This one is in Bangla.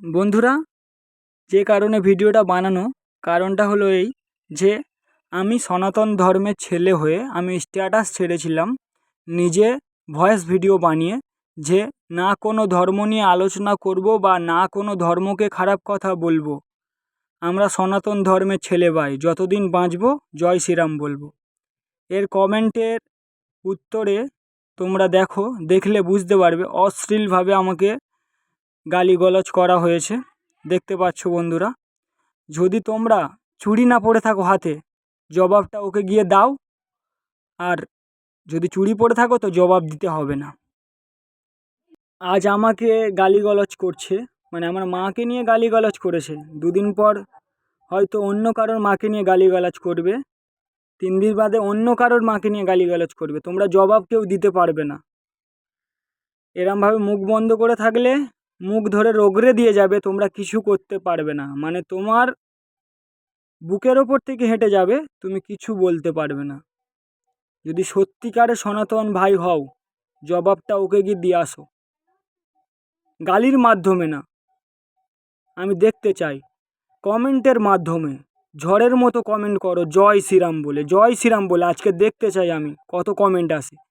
বন্ধুরা, যে কারণে ভিডিওটা বানানো, কারণটা হলো এই যে, আমি সনাতন ধর্মের ছেলে হয়ে আমি স্ট্যাটাস ছেড়েছিলাম, নিজে ভয়েস ভিডিও বানিয়ে, যে না কোনো ধর্ম নিয়ে আলোচনা করব বা না কোনো ধর্মকে খারাপ কথা বলব। আমরা সনাতন ধর্মের ছেলে ভাই, যতদিন বাঁচবো, জয় শ্রীরাম বলব। এর কমেন্টের উত্তরে তোমরা দেখো, দেখলে বুঝতে পারবে, অশ্লীলভাবে আমাকে গালিগালাজ করা হয়েছে। দেখতে পাচ্ছ বন্ধুরা, যদি তোমরা চুড়ি না পরে থাকো হাতে, জবাবটা ওকে গিয়ে দাও। আর যদি চুড়ি পরে থাকো তো জবাব দিতে হবে না। আজ আমাকে গালিগালাজ করছে মানে আমার মাকে নিয়ে গালিগালাজ করেছে। দুদিন পর হয়তো অন্য কারোর মাকে নিয়ে গালিগালাজ করবে। তিন দিন বাদে অন্য কারোর মাকে নিয়ে গালিগালাজ করবে। তোমরা জবাব কেউ দিতে পারবে না। এরমভাবে মুখ বন্ধ করে থাকলে মুখ ধরে রগড়ে দিয়ে যাবে, তোমরা কিছু করতে পারবে না। মানে তোমার বুকের ওপর থেকে হেঁটে যাবে, তুমি কিছু বলতে পারবে না। যদি সত্যিকারে সনাতন ভাই হও, জবাবটা ওকে গিয়ে দিয়ে আসো। গালির মাধ্যমে না। আমি দেখতে চাই। কমেন্টের মাধ্যমে। ঝড়ের মতো কমেন্ট করো, জয় শ্রীরাম বলে। জয় শ্রীরাম বলে, আজকে দেখতে চাই আমি কত কমেন্ট আসে।